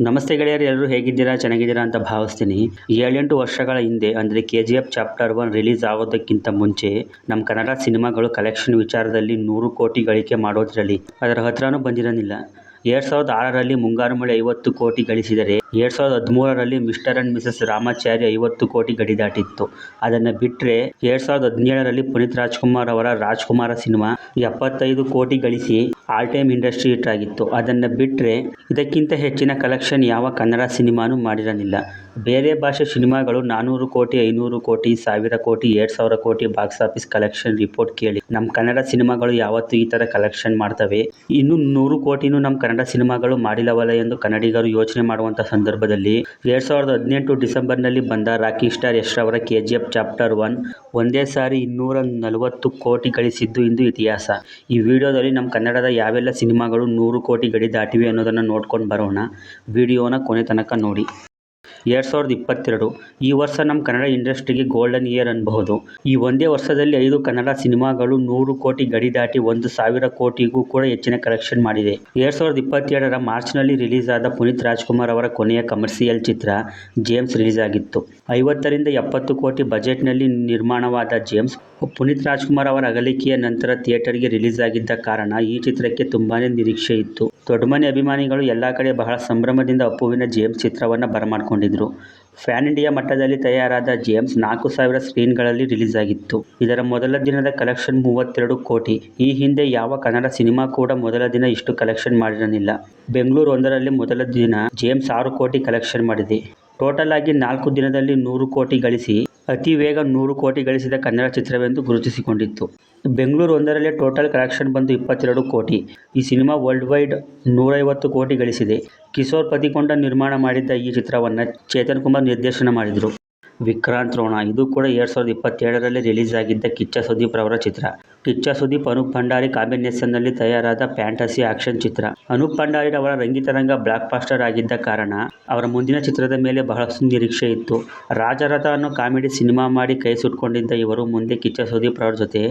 ನಮಸ್ತೆ ಗೆಳೆಯರು, ಎಲ್ಲರೂ ಹೇಗಿದ್ದೀರಾ? ಚೆನ್ನಾಗಿದ್ದೀರಾ ಅಂತ ಭಾವಿಸ್ತೀನಿ. ಏಳೆಂಟು ವರ್ಷಗಳ ಹಿಂದೆ, ಅಂದರೆ K G F chapter one release ಆಗೋದಕ್ಕಿಂತ ಮುಂಚೆ ನಮ್ಮ ಕನ್ನಡ ಸಿನಿಮಾಗಳು ಕಲೆಕ್ಷನ್ ವಿಚಾರದಲ್ಲಿ ನೂರು ಕೋಟಿ ಗಳಿಕೆ ಮಾಡೋದ್ರಲ್ಲಿ, ಅದರ ಹತ್ರನೂ ಬಂದಿರಲಿಲ್ಲ ಎರಡು ಸಾವಿರದ ಆರರಲ್ಲಿ ಮುಂಗಾರು ಮಳೆ ಐವತ್ತು ಕೋಟಿ ಗಳಿಸಿದರೆ, ಎರಡು ಸಾವಿರದ ಹದಿಮೂರರಲ್ಲಿ ಮಿಸ್ಟರ್ ಅಂಡ್ ಮಿಸಸ್ ರಾಮಾಚಾರಿ ಐವತ್ತು ಕೋಟಿ ಗಡಿ ದಾಟಿತ್ತು. ಅದನ್ನು ಬಿಟ್ಟರೆ ಎರಡು ಸಾವಿರದ ಹದಿನೇಳರಲ್ಲಿ ಪುನೀತ್ ರಾಜ್ಕುಮಾರ್ ಅವರ ರಾಜ್ಕುಮಾರ ಸಿನಿಮಾ ಎಪ್ಪತ್ತೈದು ಕೋಟಿ ಗಳಿಸಿ ಆಲ್ ಟೈಮ್ ಇಂಡಸ್ಟ್ರಿ ಹಿಟ್ ಆಗಿತ್ತು. ಅದನ್ನು ಬಿಟ್ಟರೆ ಇದಕ್ಕಿಂತ ಹೆಚ್ಚಿನ ಕಲೆಕ್ಷನ್ ಯಾವ ಕನ್ನಡ ಸಿನಿಮಾನೂ ಮಾಡಿರಲಿಲ್ಲ. ಬೇರೆ ಭಾಷೆ ಸಿನಿಮಾಗಳು ನಾನ್ನೂರು ಕೋಟಿ, ಐನೂರು ಕೋಟಿ, ಸಾವಿರ ಕೋಟಿ, ಎರಡು ಸಾವಿರ ಕೋಟಿ ಬಾಕ್ಸ್ ಆಫೀಸ್ ಕಲೆಕ್ಷನ್ ರಿಪೋರ್ಟ್ ಕೇಳಿ. ನಮ್ಮ ಕನ್ನಡ ಸಿನಿಮಾಗಳು ಯಾವತ್ತೂ ಈ ಥರ ಕಲೆಕ್ಷನ್ ಮಾಡ್ತವೆ. ಇನ್ನು ನೂರು ಕೋಟಿನೂ ನಮ್ಮ ಕನ್ನಡ ಸಿನಿಮಾಗಳು ಮಾಡಿಲ್ಲವಲ್ಲ ಎಂದು ಕನ್ನಡಿಗರು ಯೋಚನೆ ಮಾಡುವಂಥ ಸಂದರ್ಭದಲ್ಲಿ ಎರಡು ಸಾವಿರದ ಹದಿನೆಂಟು ಡಿಸೆಂಬರ್ನಲ್ಲಿ ಬಂದ ರಾಕಿ ಸ್ಟಾರ್ ಯಶ್ ಅವರ K G F chapter one ಒಂದೇ ಸಾರಿ ಇನ್ನೂರ ನಲವತ್ತು ಕೋಟಿ ಗಳಿಸಿದ್ದು ಇಂದು ಇತಿಹಾಸ. ಈ ವಿಡಿಯೋದಲ್ಲಿ ನಮ್ಮ ಕನ್ನಡದ ಯಾವೆಲ್ಲ ಸಿನಿಮಾಗಳು ನೂರು ಕೋಟಿ ಗಡಿ ದಾಟಿವೆ ಅನ್ನೋದನ್ನು ನೋಡ್ಕೊಂಡು ಬರೋಣ. ವಿಡಿಯೋನ ಕೊನೆ ತನಕ ನೋಡಿ. ಎರಡು ಸಾವಿರದ ಇಪ್ಪತ್ತೆರಡು. ಈ ವರ್ಷ ನಮ್ಮ ಕನ್ನಡ ಇಂಡಸ್ಟ್ರಿಗೆ ಗೋಲ್ಡನ್ ಇಯರ್ ಅನ್ನಬಹುದು ಈ ಒಂದೇ ವರ್ಷದಲ್ಲಿ ಐದು ಕನ್ನಡ ಸಿನಿಮಾಗಳು ನೂರು ಕೋಟಿ ಗಡಿ ದಾಟಿ ಒಂದು ಸಾವಿರ ಕೋಟಿಗೂ ಕೂಡ ಹೆಚ್ಚಿನ ಕಲೆಕ್ಷನ್ ಮಾಡಿದೆ. ಎರಡು ಸಾವಿರದ ಇಪ್ಪತ್ತೆರಡರ ಮಾರ್ಚ್ನಲ್ಲಿ ರಿಲೀಸ್ ಆದ ಪುನೀತ್ ರಾಜ್ಕುಮಾರ್ ಅವರ ಕೊನೆಯ ಕಮರ್ಷಿಯಲ್ ಚಿತ್ರ ಜೇಮ್ಸ್ ರಿಲೀಸ್ ಆಗಿತ್ತು. ಐವತ್ತರಿಂದ ಎಪ್ಪತ್ತು ಕೋಟಿ ಬಜೆಟ್ನಲ್ಲಿ ನಿರ್ಮಾಣವಾದ ಜೇಮ್ಸ್ ಪುನೀತ್ ರಾಜ್ಕುಮಾರ್ ಅವರ ಅಗಲಿಕೆಯ ನಂತರ ಥಿಯೇಟರ್ಗೆ ರಿಲೀಸ್ ಆಗಿದ್ದ ಕಾರಣ ಈ ಚಿತ್ರಕ್ಕೆ ತುಂಬಾನೇ ನಿರೀಕ್ಷೆ ಇತ್ತು. ದೊಡ್ಡಮನೆ ಅಭಿಮಾನಿಗಳು ಎಲ್ಲ ಕಡೆ ಬಹಳ ಸಂಭ್ರಮದಿಂದ ಅಪ್ಪುವಿನ ಜೇಮ್ಸ್ ಚಿತ್ರವನ್ನು ಬರಮಾಡಿಕೊಂಡಿದ್ರು. ಫ್ಯಾನ್ ಇಂಡಿಯಾ ಮಟ್ಟದಲ್ಲಿ ತಯಾರಾದ ಜೇಮ್ಸ್ ನಾಲ್ಕು ಸಾವಿರ ಸ್ಕ್ರೀನ್ಗಳಲ್ಲಿ ರಿಲೀಸ್ ಆಗಿತ್ತು ಇದರ ಮೊದಲ ದಿನದ ಕಲೆಕ್ಷನ್ ಮೂವತ್ತೆರಡು ಕೋಟಿ. ಈ ಹಿಂದೆ ಯಾವ ಕನ್ನಡ ಸಿನಿಮಾ ಕೂಡ ಮೊದಲ ದಿನ ಇಷ್ಟು ಕಲೆಕ್ಷನ್ ಮಾಡಿರಲಿಲ್ಲ. ಬೆಂಗಳೂರು ಒಂದರಲ್ಲಿ ಮೊದಲ ದಿನ ಜೇಮ್ಸ್ ಆರು ಕೋಟಿ ಕಲೆಕ್ಷನ್ ಮಾಡಿದೆ. ಟೋಟಲ್ ಆಗಿ ನಾಲ್ಕು ದಿನದಲ್ಲಿ ನೂರು ಕೋಟಿ ಗಳಿಸಿ, ಅತಿ ವೇಗ ನೂರು ಕೋಟಿ ಗಳಿಸಿದ ಕನ್ನಡ ಚಿತ್ರವೆಂದು ಗುರುತಿಸಿಕೊಂಡಿತ್ತು. ಬೆಂಗಳೂರು ಒಂದರಲ್ಲೇ ಟೋಟಲ್ ಕಲೆಕ್ಷನ್ ಬಂದು ಇಪ್ಪತ್ತೆರಡು ಕೋಟಿ. ಈ ಸಿನಿಮಾ ವರ್ಲ್ಡ್ ವೈಡ್ ನೂರೈವತ್ತು ಕೋಟಿ ಗಳಿಸಿದೆ. ಕಿಶೋರ್ ಪತಿಕೊಂಡ ನಿರ್ಮಾಣ ಮಾಡಿದ್ದ ಈ ಚಿತ್ರವನ್ನು ಚೇತನ್ ಕುಮಾರ್ ನಿರ್ದೇಶನ ಮಾಡಿದರು. ವಿಕ್ರಾಂತ್ ರೋಣ, ಇದು ಕೂಡ ಎರಡು ಸಾವಿರದ ಇಪ್ಪತ್ತೇಳರಲ್ಲಿ ರಿಲೀಸ್ ಆಗಿದ್ದ ಕಿಚ್ಚ ಸುದೀಪ್ ರವರ ಚಿತ್ರ. ಕಿಚ್ಚ ಸುದೀಪ್ ಅನೂಪ್ ಭಂಡಾರಿ ಕಾಂಬಿನೇಷನ್ನಲ್ಲಿ ತಯಾರಾದ ಫ್ಯಾಂಟಸಿ ಆಕ್ಷನ್ ಚಿತ್ರ. ಅನೂಪ್ ಭಂಡಾರಿರವರ ರಂಗಿತರಂಗ ಬ್ಲಾಕ್ ಬಸ್ಟರ್ ಆಗಿದ್ದ ಕಾರಣ ಅವರ ಮುಂದಿನ ಚಿತ್ರದ ಮೇಲೆ ಬಹಳಷ್ಟು ನಿರೀಕ್ಷೆ ಇತ್ತು. ರಾಜರಥ ಅನ್ನೋ ಕಾಮಿಡಿ ಸಿನಿಮಾ ಮಾಡಿ ಕೈ ಸುಟ್ಕೊಂಡಿದ್ದ ಇವರು ಮುಂದೆ ಕಿಚ್ಚ ಸುದೀಪ್ ಅವರ ಜೊತೆ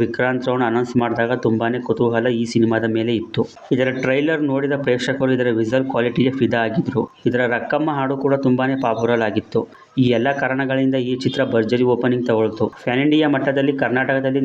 ವಿಕ್ರಾಂತ್ ರೋಣ ಅನೌನ್ಸ್ ಮಾಡಿದಾಗ ತುಂಬಾನೇ ಕುತೂಹಲ ಈ ಸಿನಿಮಾದ ಮೇಲೆ ಇತ್ತು. ಇದರ ಟ್ರೈಲರ್ ನೋಡಿದ ಪ್ರೇಕ್ಷಕರು ಇದರ ವಿಸಲ್ ಕ್ವಾಲಿಟಿಗೆ ಫಿದಾ ಆಗಿದ್ರು. ಇದರ ರಕ್ಕಮ್ಮ ಹಾಡು ಕೂಡ ತುಂಬಾನೇ ಪಾಪುಲರ್ ಆಗಿತ್ತು. ಈ ಎಲ್ಲ ಕಾರಣಗಳಿಂದ ಈ ಚಿತ್ರ ಭರ್ಜರಿ ಓಪನಿಂಗ್ ತಗೊಳ್ತು. ಫ್ಯಾನ್ ಇಂಡಿಯಾ ಮಟ್ಟದಲ್ಲಿ ಕರ್ನಾಟಕದಲ್ಲಿ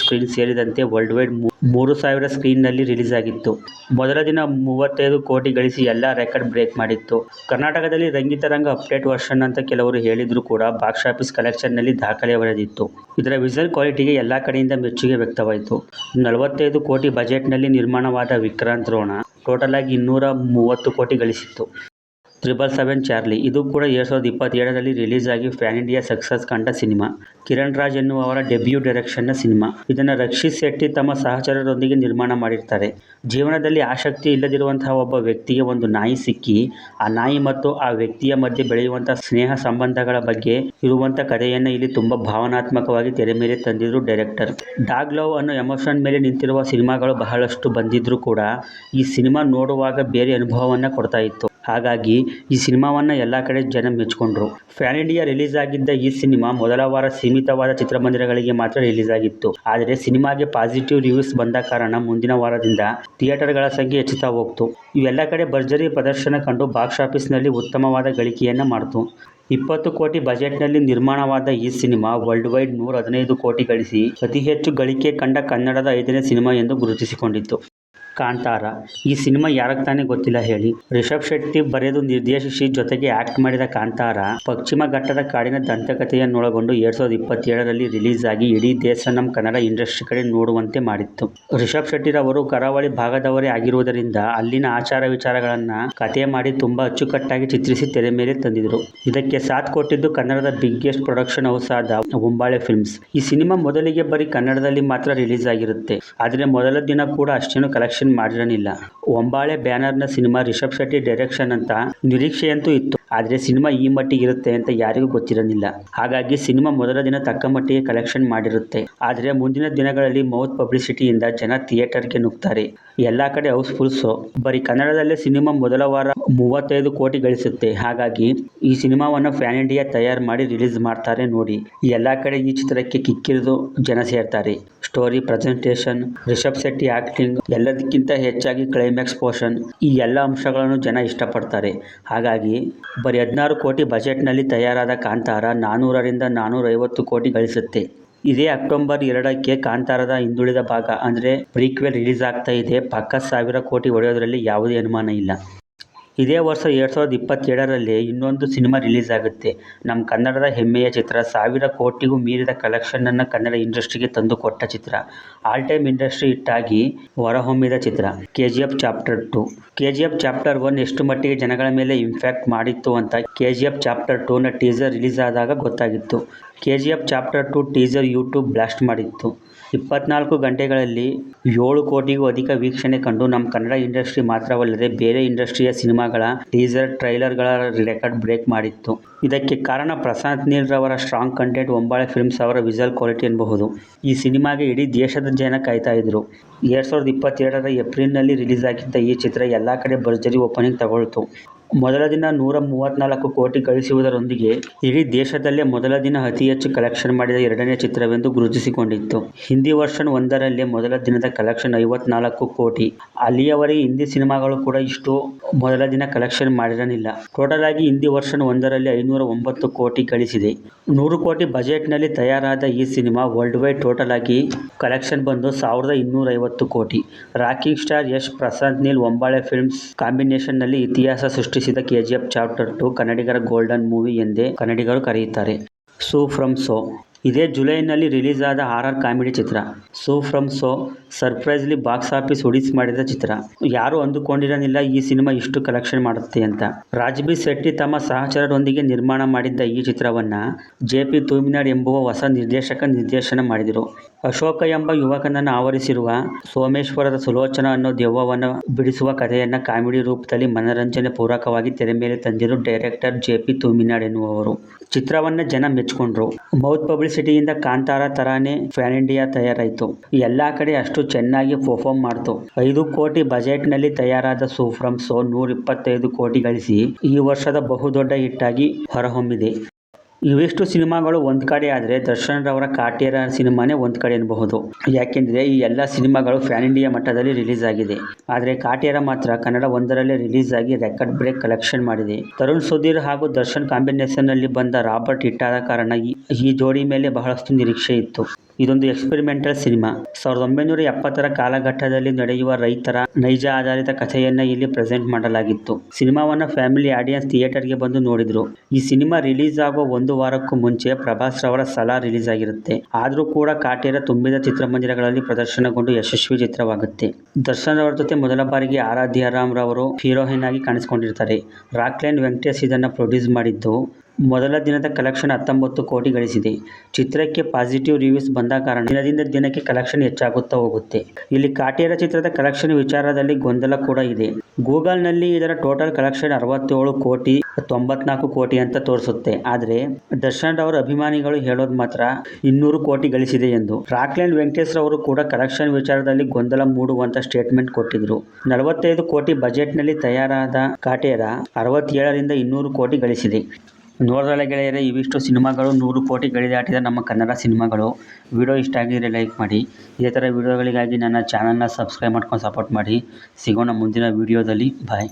ಸ್ಕ್ರೀನ್ ಸೇರಿದಂತೆ ವರ್ಲ್ಡ್ ವೈಡ್ ಮೂರು ಸಾವಿರ ಸ್ಕ್ರೀನ್ನಲ್ಲಿ ರಿಲೀಸ್ ಆಗಿತ್ತು. ಮೊದಲ ದಿನ ಮೂವತ್ತೈದು ಕೋಟಿ ಗಳಿಸಿ ಎಲ್ಲ ರೆಕಾರ್ಡ್ ಬ್ರೇಕ್ ಮಾಡಿತ್ತು. ಕರ್ನಾಟಕದಲ್ಲಿ ರಂಗಿತರಂಗ ಅಪ್ಡೇಟ್ ವರ್ಷನ್ ಅಂತ ಕೆಲವರು ಹೇಳಿದ್ರು ಕೂಡ ಬಾಕ್ಸ್ ಆಫೀಸ್ ಕಲೆಕ್ಷನ್ನಲ್ಲಿ ದಾಖಲೆ ಬರೆದಿತ್ತು. ಇದರ ವಿಸಲ್ ಕ್ವಾಲಿಟಿಗೆ ಎಲ್ಲ ಕಡೆಯಿಂದ ಮೆಚ್ಚುಗೆ ವ್ಯಕ್ತವಾಯಿತು. ನಲವತ್ತೈದು ಕೋಟಿ ಬಜೆಟ್ನಲ್ಲಿ ನಿರ್ಮಾಣವಾದ ವಿಕ್ರಾಂತ್ ರೋಣ ಟೋಟಲ್ ಆಗಿ ಇನ್ನೂರ ಮೂವತ್ತು ಕೋಟಿ ಗಳಿಸಿತ್ತು. ತ್ರಿಬಲ್ ಸೆವೆನ್ ಚಾರ್ಲಿ ಇದು ಕೂಡ ಎರಡು ಸಾವಿರದ ಇಪ್ಪತ್ತೇಳರಲ್ಲಿ ರಿಲೀಸ್ ಆಗಿ ಫ್ಯಾನ್ ಇಂಡಿಯಾ ಸಕ್ಸಸ್ ಕಂಡ ಸಿನಿಮಾ. ಕಿರಣ್ ರಾಜ್ ಎನ್ನುವವರ ಡೆಬ್ಯೂ ಡೈರೆಕ್ಷನ್ನ ಸಿನಿಮಾ. ಇದನ್ನು ರಕ್ಷಿತ್ ಶೆಟ್ಟಿ ತಮ್ಮ ಸಹಚರರೊಂದಿಗೆ ನಿರ್ಮಾಣ ಮಾಡಿರ್ತಾರೆ. ಜೀವನದಲ್ಲಿ ಆಸಕ್ತಿ ಇಲ್ಲದಿರುವಂತಹ ಒಬ್ಬ ವ್ಯಕ್ತಿಗೆ ಒಂದು ನಾಯಿ ಸಿಕ್ಕಿ, ಆ ನಾಯಿ ಮತ್ತು ಆ ವ್ಯಕ್ತಿಯ ಮಧ್ಯೆ ಬೆಳೆಯುವಂತಹ ಸ್ನೇಹ ಸಂಬಂಧಗಳ ಬಗ್ಗೆ ಇರುವಂಥ ಕಥೆಯನ್ನು ಇಲ್ಲಿ ತುಂಬ ಭಾವನಾತ್ಮಕವಾಗಿ ತೆರೆ ಮೇಲೆ ತಂದಿದ್ರು ಡೈರೆಕ್ಟರ್ ಡಾಗ್ ಲವ್ ಅನ್ನೋ ಎಮೋಷನ್ ಮೇಲೆ ನಿಂತಿರುವ ಸಿನಿಮಾಗಳು ಬಹಳಷ್ಟು ಬಂದಿದ್ರು ಕೂಡ ಈ ಸಿನಿಮಾ ನೋಡುವಾಗ ಬೇರೆ ಅನುಭವವನ್ನು ಕೊಡ್ತಾ ಇತ್ತು. ಹಾಗಾಗಿ ಈ ಸಿನಿಮಾವನ್ನು ಎಲ್ಲ ಕಡೆ ಜನ ಮೆಚ್ಕೊಂಡ್ರು. ಫ್ಯಾನ್ ಇಂಡಿಯಾ ರಿಲೀಸ್ ಆಗಿದ್ದ ಈ ಸಿನಿಮಾ ಮೊದಲ ವಾರ ಸೀಮಿತವಾದ ಚಿತ್ರಮಂದಿರಗಳಿಗೆ ಮಾತ್ರ ರಿಲೀಸ್ ಆಗಿತ್ತು. ಆದರೆ ಸಿನಿಮಾಗೆ ಪಾಸಿಟಿವ್ ರಿವ್ಯೂಸ್ ಬಂದ ಕಾರಣ ಮುಂದಿನ ವಾರದಿಂದ ಥಿಯೇಟರ್ಗಳ ಸಂಖ್ಯೆ ಹೆಚ್ಚುತ್ತಾ ಹೋಗ್ತು. ಇವೆಲ್ಲ ಕಡೆ ಭರ್ಜರಿ ಪ್ರದರ್ಶನ ಕಂಡು ಬಾಕ್ಸ್ ಆಫೀಸ್ನಲ್ಲಿ ಉತ್ತಮವಾದ ಗಳಿಕೆಯನ್ನು ಮಾಡಿತು. ಇಪ್ಪತ್ತು ಕೋಟಿ ಬಜೆಟ್ನಲ್ಲಿ ನಿರ್ಮಾಣವಾದ ಈ ಸಿನಿಮಾ ವರ್ಲ್ಡ್ ವೈಡ್ ನೂರ ಹದಿನೈದು ಕೋಟಿ ಗಳಿಸಿ ಅತಿ ಹೆಚ್ಚು ಗಳಿಕೆ ಕಂಡ ಕನ್ನಡದ ಐದನೇ ಸಿನಿಮಾ ಎಂದು ಗುರುತಿಸಿಕೊಂಡಿತ್ತು. ಕಾಂತಾರ. ಈ ಸಿನಿಮಾ ಯಾರಿಗೆ ತಾನೇ ಗೊತ್ತಿಲ್ಲ ಹೇಳಿ. ರಿಷಬ್ ಶೆಟ್ಟಿ ಬರೆದು ನಿರ್ದೇಶಿಸಿ ಜೊತೆಗೆ ಆಕ್ಟ್ ಮಾಡಿದ ಕಾಂತಾರ, ಪಶ್ಚಿಮ ಘಟ್ಟದ ಕಾಡಿನ ದಂತಕಥೆಯನ್ನೊಳಗೊಂಡು ಎರಡ್ ಸಾವಿರದ ಇಪ್ಪತ್ತೇಳರಲ್ಲಿ ರಿಲೀಸ್ ಆಗಿ ಇಡೀ ದೇಶ ನಮ್ಮ ಕನ್ನಡ ಇಂಡಸ್ಟ್ರಿ ಕಡೆ ನೋಡುವಂತೆ ಮಾಡಿತ್ತು. ರಿಷಬ್ ಶೆಟ್ಟಿರವರು ಕರಾವಳಿ ಭಾಗದವರೇ ಆಗಿರುವುದರಿಂದ ಅಲ್ಲಿನ ಆಚಾರ ವಿಚಾರಗಳನ್ನ ಕಥೆ ಮಾಡಿ ತುಂಬಾ ಅಚ್ಚುಕಟ್ಟಾಗಿ ಚಿತ್ರಿಸಿ ತೆರೆ ಮೇಲೆ ತಂದಿದ್ರು. ಇದಕ್ಕೆ ಸಾಥ್ ಕೊಟ್ಟಿದ್ದು ಕನ್ನಡದ ಬಿಗ್ಗೆಸ್ಟ್ ಪ್ರೊಡಕ್ಷನ್ ಹೌಸ್ ಆದ ಹೊಂಬಾಳೆ ಫಿಲ್ಮ್ಸ್ ಈ ಸಿನಿಮಾ ಮೊದಲಿಗೆ ಬರೀ ಕನ್ನಡದಲ್ಲಿ ಮಾತ್ರ ರಿಲೀಸ್ ಆಗಿರುತ್ತೆ. ಆದರೆ ಮೊದಲ ದಿನ ಕೂಡ ಅಷ್ಟೇನು ಕಲೆಕ್ಷನ್ ಮಾಡಿರಲಿಲ್ಲ ಒಂಬಾಳೆ ಬ್ಯಾನರ್ನ ಸಿನಿಮಾ ರಿಷಬ್ ಶೆಟ್ಟಿ ಡೈರೆಕ್ಷನ್ ಅಂತ ನಿರೀಕ್ಷೆಯಂತೂ ಇತ್ತು. ಆದರೆ ಸಿನಿಮಾ ಈ ಮಟ್ಟಿಗೆ ಇರುತ್ತೆ ಅಂತ ಯಾರಿಗೂ ಗೊತ್ತಿರಲಿಲ್ಲ. ಹಾಗಾಗಿ ಸಿನಿಮಾ ಮೊದಲ ದಿನ ತಕ್ಕ ಮಟ್ಟಿಗೆ ಕಲೆಕ್ಷನ್ ಮಾಡಿರುತ್ತೆ. ಆದರೆ ಮುಂದಿನ ದಿನಗಳಲ್ಲಿ ಮೌತ್ ಪಬ್ಲಿಸಿಟಿಯಿಂದ ಜನ ಥಿಯೇಟರ್ಗೆ ನುಗ್ತಾರೆ. ಎಲ್ಲ ಕಡೆ ಹೌಸ್ಫುಲ್ ಶೋ. ಬರೀ ಕನ್ನಡದಲ್ಲೇ ಸಿನಿಮಾ ಮೊದಲ ವಾರ ಮೂವತ್ತೈದು ಕೋಟಿ ಗಳಿಸುತ್ತೆ. ಹಾಗಾಗಿ ಈ ಸಿನಿಮಾವನ್ನು ಫ್ಯಾನ್ ಇಂಡಿಯಾ ತಯಾರು ಮಾಡಿ ರಿಲೀಸ್ ಮಾಡ್ತಾರೆ ನೋಡಿ. ಎಲ್ಲ ಕಡೆ ಈ ಚಿತ್ರಕ್ಕೆ ಕಿಕ್ಕಿರಿದು ಜನ ಸೇರ್ತಾರೆ. Story, presentation, Rishab Shetty, acting ಎಲ್ಲದಕ್ಕಿಂತ ಹೆಚ್ಚಾಗಿ ಕ್ಲೈಮ್ಯಾಕ್ಸ್ ಪೋರ್ಷನ್ ಈ ಎಲ್ಲ ಅಂಶಗಳನ್ನು ಜನ ಇಷ್ಟಪಡ್ತಾರೆ. ಹಾಗಾಗಿ ಬರೀ ಹದಿನಾರು ಕೋಟಿ ಬಜೆಟ್ನಲ್ಲಿ ತಯಾರಾದ ಕಾಂತಾರ ನಾನ್ನೂರರಿಂದ ನಾನ್ನೂರೈವತ್ತು ಕೋಟಿ ಗಳಿಸುತ್ತೆ. ಇದೇ ಅಕ್ಟೋಬರ್ ಎರಡಕ್ಕೆ ಕಾಂತಾರದ ಹಿಂದುಳಿದ ಭಾಗ ಅಂದರೆ ಪ್ರೀಕ್ವೆಲ್ ರಿಲೀಸ್ ಆಗ್ತಾ ಇದೆ. ಪಕ್ಕ ಸಾವಿರ ಕೋಟಿ ಹೊಡೆಯೋದ್ರಲ್ಲಿ ಯಾವುದೇ ಅನುಮಾನ ಇಲ್ಲ. ಇದೇ ವರ್ಷ ಎರಡು ಸಾವಿರದ ಇಪ್ಪತ್ತೇಳರಲ್ಲಿ ಇನ್ನೊಂದು ಸಿನಿಮಾ ರಿಲೀಸ್ ಆಗುತ್ತೆ. ನಮ್ಮ ಕನ್ನಡದ ಹೆಮ್ಮೆಯ ಚಿತ್ರ, ಸಾವಿರ ಕೋಟಿಗೂ ಮೀರಿದ ಕಲೆಕ್ಷನನ್ನು ಕನ್ನಡ ಇಂಡಸ್ಟ್ರಿಗೆ ತಂದು ಕೊಟ್ಟ ಚಿತ್ರ. ಆಲ್ ಟೈಮ್ ಇಂಡಸ್ಟ್ರಿ ಹಿಟ್ಟಾಗಿ ಹೊರಹೊಮ್ಮಿದ ಚಿತ್ರ. K G F chapter two K G F chapter one ಎಷ್ಟು ಮಟ್ಟಿಗೆ ಜನಗಳ ಮೇಲೆ ಇಂಪ್ಯಾಕ್ಟ್ ಮಾಡಿತ್ತು ಅಂತ ಕೆ ಜಿ ಎಫ್ ಚಾಪ್ಟರ್ ಟೂನ ಟೀಸರ್ ರಿಲೀಸ್ ಆದಾಗ ಗೊತ್ತಾಗಿತ್ತು. K G F chapter two teaser YouTube blast ಮಾಡಿತ್ತು. ಇಪ್ಪತ್ನಾಲ್ಕು ಗಂಟೆಗಳಲ್ಲಿ ಏಳು ಕೋಟಿಗೂ ಅಧಿಕ ವೀಕ್ಷಣೆ ಕಂಡು ನಮ್ಮ ಕನ್ನಡ ಇಂಡಸ್ಟ್ರಿ ಮಾತ್ರವಲ್ಲದೆ ಬೇರೆ ಇಂಡಸ್ಟ್ರಿಯ ಸಿನಿಮಾಗಳ ಟೀಸರ್, ಟ್ರೈಲರ್ಗಳ ರೆಕಾರ್ಡ್ ಬ್ರೇಕ್ ಮಾಡಿತ್ತು. ಇದಕ್ಕೆ ಕಾರಣ ಪ್ರಶಾಂತ್ ನೀಲ್ ರವರ ಸ್ಟ್ರಾಂಗ್ ಕಂಟೆಂಟ್ ಒಂಬಾಳೆ ಫಿಲ್ಮ್ಸ್ ಅವರ ವಿಜುವಲ್ ಕ್ವಾಲಿಟಿ ಎನ್ನಬಹುದು ಈ ಸಿನಿಮಾಗೆ ಇಡೀ ದೇಶದ ಜನ ಕಾಯ್ತಾ ಇದ್ರು. ಎರಡ್ ಸಾವಿರದ ಇಪ್ಪತ್ತೆರಡರ ಏಪ್ರಿಲ್ನಲ್ಲಿ ರಿಲೀಸ್ ಆಗಿದ್ದ ಈ ಚಿತ್ರ ಎಲ್ಲ ಕಡೆ ಭರ್ಜರಿ ಓಪನಿಂಗ್ ತಗೊಳ್ತು. ಮೊದಲ ದಿನ ನೂರ ಮೂವತ್ತ್ನಾಲ್ಕು ಕೋಟಿ ಗಳಿಸುವುದರೊಂದಿಗೆ ಇಡೀ ದೇಶದಲ್ಲೇ ಮೊದಲ ದಿನ ಅತಿ ಹೆಚ್ಚು ಕಲೆಕ್ಷನ್ ಮಾಡಿದ ಎರಡನೇ ಚಿತ್ರವೆಂದು ಗುರುತಿಸಿಕೊಂಡಿತ್ತು. ಹಿಂದಿ ವರ್ಷನ್ ಒಂದರಲ್ಲೇ ಮೊದಲ ದಿನದ ಕಲೆಕ್ಷನ್ ಐವತ್ನಾಲ್ಕು ಕೋಟಿ. ಅಲ್ಲಿಯವರೆಗೆ ಹಿಂದಿ ಸಿನಿಮಾಗಳು ಕೂಡ ಇಷ್ಟು ಮೊದಲ ದಿನ ಕಲೆಕ್ಷನ್ ಮಾಡಿರಲಿಲ್ಲ. ಟೋಟಲ್ ಆಗಿ ಹಿಂದಿ ವರ್ಷನ್ ಒಂದರಲ್ಲಿ ಐನೂರ ಒಂಬತ್ತು ಕೋಟಿ ಗಳಿಸಿದೆ. ನೂರು ಕೋಟಿ ಬಜೆಟ್ನಲ್ಲಿ ತಯಾರಾದ ಈ ಸಿನಿಮಾ ವರ್ಲ್ಡ್ ವೈಡ್ ಟೋಟಲ್ ಆಗಿ ಕಲೆಕ್ಷನ್ ಬಂದು ಸಾವಿರದ ಇನ್ನೂರ ಐವತ್ತು ಕೋಟಿ. Rocking star Yash Prasad Neel, Hombale films ಕಾಂಬಿನೇಷನ್ನಲ್ಲಿ ಇತಿಹಾಸ ಸೃಷ್ಟಿಸಿದ ಕೆಜಿಎಫ್ ಚಾಪ್ಟರ್ ಟು ಕನ್ನಡಿಗರ ಗೋಲ್ಡನ್ ಮೂವಿ ಎಂದೇ ಕನ್ನಡಿಗರು ಕರೆಯುತ್ತಾರೆ. So from so. ಇದೇ ಜುಲೈನಲ್ಲಿ ರಿಲೀಸ್ ಆದ horror comedy Chitra. So from so surprisingly box office ಹುಡಿಸ್ ಮಾಡಿದ ಚಿತ್ರ. ಯಾರು ಅಂದುಕೊಂಡಿರಲಿಲ್ಲ ಈ ಸಿನಿಮಾ ಇಷ್ಟು ಕಲೆಕ್ಷನ್ ಮಾಡುತ್ತೆ ಅಂತ. ರಾಜ್ಬಿ ಶೆಟ್ಟಿ ತಮ್ಮ ಸಹಚರರೊಂದಿಗೆ ನಿರ್ಮಾಣ ಮಾಡಿದ್ದ ಈ ಚಿತ್ರವನ್ನ ಜೆ ಪಿ ತೂಮಿನಾಡ್ ಎಂಬುವ ಹೊಸ ನಿರ್ದೇಶಕ ನಿರ್ದೇಶನ ಮಾಡಿದರು. ಅಶೋಕ ಎಂಬ ಯುವಕನನ್ನು ಆವರಿಸಿರುವ ಸೋಮೇಶ್ವರದ ಸುಲೋಚನ ಅನ್ನೋ ದೆವ್ವವನ್ನು ಬಿಡಿಸುವ ಕಥೆಯನ್ನು ಕಾಮಿಡಿ ರೂಪದಲ್ಲಿ ಮನರಂಜನೆ ಪೂರಕವಾಗಿ ತೆರೆ ಮೇಲೆ ತಂದಿರು ಡೈರೆಕ್ಟರ್ ಜೆ ಪಿ ತೂಮಿನಾಡ್ ಎನ್ನುವವರು. ಚಿತ್ರವನ್ನು ಜನ ಮೆಚ್ಕೊಂಡ್ರು. ಮೌತ್ ಪಬ್ಲಿಸಿಟಿಯಿಂದ ಕಾಂತಾರ ತರಾನೇ ಫ್ಯಾನ್ ಇಂಡಿಯಾ ತಯಾರಾಯಿತು. ಎಲ್ಲ ಕಡೆ ಅಷ್ಟು ಚೆನ್ನಾಗಿ ಪರ್ಫಾರ್ಮ್ ಮಾಡ್ತು. ಐದು ಕೋಟಿ ಬಜೆಟ್ನಲ್ಲಿ ತಯಾರಾದ ಸೂಫ್ರಮ್ ಸೋ ನೂರ ಇಪ್ಪತ್ತೈದು ಕೋಟಿ ಗಳಿಸಿ ಈ ವರ್ಷದ ಬಹುದೊಡ್ಡ ಹಿಟ್ಟಾಗಿ ಹೊರಹೊಮ್ಮಿದೆ. ಇವಿಷ್ಟು ಸಿನಿಮಾಗಳು ಒಂದು ಕಡೆ ಆದರೆ ದರ್ಶನ್ ರವರ ಕಾಟೇರ ಸಿನಿಮಾನೇ ಒಂದು ಕಡೆ ಎನ್ನಬಹುದು ಯಾಕೆಂದರೆ ಈ ಎಲ್ಲ ಸಿನಿಮಾಗಳು ಫ್ಯಾನ್ ಇಂಡಿಯಾ ಮಟ್ಟದಲ್ಲಿ ರಿಲೀಸ್ ಆಗಿದೆ. ಆದರೆ ಕಾಟೇರ ಮಾತ್ರ ಕನ್ನಡ ಒಂದರಲ್ಲೇ ರಿಲೀಸ್ ಆಗಿ ರೆಕಾರ್ಡ್ ಬ್ರೇಕ್ ಕಲೆಕ್ಷನ್ ಮಾಡಿದೆ. ತರುಣ್ ಸುಧೀರ್ ಹಾಗೂ ದರ್ಶನ್ ಕಾಂಬಿನೇಷನ್ನಲ್ಲಿ ಬಂದ ರಾಬರ್ಟ್ ಹಿಟ್ಟಾದ ಕಾರಣ ಈ ಜೋಡಿ ಮೇಲೆ ಬಹಳಷ್ಟು ನಿರೀಕ್ಷೆ ಇತ್ತು. ಇದೊಂದು ಎಕ್ಸ್ಪೆರಿಮೆಂಟಲ್ ಸಿನಿಮಾ ಸಾವಿರದ ಒಂಬೈನೂರ ಎಪ್ಪತ್ತರ ಕಾಲಘಟ್ಟದಲ್ಲಿ ನಡೆಯುವ ರೈತರ ನೈಜ ಆಧಾರಿತ ಕಥೆಯನ್ನ ಇಲ್ಲಿ ಪ್ರೆಸೆಂಟ್ ಮಾಡಲಾಗಿತ್ತು. ಸಿನಿಮಾವನ್ನ ಫ್ಯಾಮಿಲಿ ಆಡಿಯನ್ಸ್ ಥಿಯೇಟರ್ಗೆ ಬಂದು ನೋಡಿದ್ರು. ಈ ಸಿನಿಮಾ ರಿಲೀಸ್ ಆಗುವ ಒಂದು ವಾರಕ್ಕೂ ಮುಂಚೆ ಪ್ರಭಾಸ್ ರವರ ಸಲಾ ರಿಲೀಸ್ ಆಗಿರುತ್ತೆ. ಆದ್ರೂ ಕೂಡ ಕಾಟೇರ ತುಂಬಿದ ಚಿತ್ರಮಂದಿರಗಳಲ್ಲಿ ಪ್ರದರ್ಶನಗೊಂಡು ಯಶಸ್ವಿ ಚಿತ್ರವಾಗುತ್ತೆ. ದರ್ಶನ್ ಅವರ ಜೊತೆ ಮೊದಲ ಬಾರಿಗೆ ಆರಾಧ್ಯ ರಾಮ್ ರವರು ಹೀರೋಯಿನ್ ಆಗಿ ಕಾಣಿಸಿಕೊಂಡಿರ್ತಾರೆ. ರಾಕ್ಲೈನ್ ವೆಂಕಟೇಶ್ ಇದನ್ನ ಪ್ರೊಡ್ಯೂಸ್ ಮಾಡಿದ್ದು ಮೊದಲ ದಿನದ ಕಲೆಕ್ಷನ್ ಹತ್ತೊಂಬತ್ತು ಕೋಟಿ ಗಳಿಸಿದೆ. ಚಿತ್ರಕ್ಕೆ ಪಾಸಿಟಿವ್ ರಿವ್ಯೂಸ್ ಬಂದ ಕಾರಣ ದಿನದಿಂದ ದಿನಕ್ಕೆ ಕಲೆಕ್ಷನ್ ಹೆಚ್ಚಾಗುತ್ತಾ ಹೋಗುತ್ತೆ. ಇಲ್ಲಿ ಕಾಟೇರ ಚಿತ್ರದ ಕಲೆಕ್ಷನ್ ವಿಚಾರದಲ್ಲಿ ಗೊಂದಲ ಕೂಡ ಇದೆ. ಗೂಗಲ್ನಲ್ಲಿ ಇದರ ಟೋಟಲ್ ಕಲೆಕ್ಷನ್ ಅರವತ್ತೇಳು ಕೋಟಿ, ತೊಂಬತ್ನಾಲ್ಕು ಕೋಟಿ ಅಂತ ತೋರಿಸುತ್ತೆ. ಆದರೆ ದರ್ಶನ್ ಅವರ ಅಭಿಮಾನಿಗಳು ಹೇಳೋದು ಮಾತ್ರ ಇನ್ನೂರು ಕೋಟಿ ಗಳಿಸಿದೆ ಎಂದು. ರಾಕ್ಲೈನ್ ವೆಂಕಟೇಶ್ ರವರು ಕೂಡ ಕಲೆಕ್ಷನ್ ವಿಚಾರದಲ್ಲಿ ಗೊಂದಲ ಮೂಡುವಂತ ಸ್ಟೇಟ್ಮೆಂಟ್ ಕೊಟ್ಟಿದ್ರು. ನಲವತ್ತೈದು ಕೋಟಿ ಬಜೆಟ್ನಲ್ಲಿ ತಯಾರಾದ ಕಾಟೇರ ಅರವತ್ತೇಳರಿಂದ ಇನ್ನೂರು ಕೋಟಿ ಗಳಿಸಿದೆ. ನೋಡ್ರಲ್ಲ ಗೆಳೆಯರೆ, ಇವಿಷ್ಟು ಸಿನಿಮಾಗಳು ನೂರು ಕೋಟಿ ದಾಟಿದ ನಮ್ಮ ಕನ್ನಡ ಸಿನಿಮಾಗಳು. ವಿಡಿಯೋ ಇಷ್ಟ ಆಗಿದ್ರೆ ಲೈಕ್ ಮಾಡಿ, ಇದೇ ಥರ ವಿಡಿಯೋಗಳಿಗಾಗಿ ನನ್ನ ಚಾನಲ್ನ ಸಬ್ಸ್ಕ್ರೈಬ್ ಮಾಡ್ಕೊಂಡು ಸಪೋರ್ಟ್ ಮಾಡಿ. ಸಿಗೋಣ ಮುಂದಿನ ವಿಡಿಯೋದಲ್ಲಿ. ಬಾಯ್.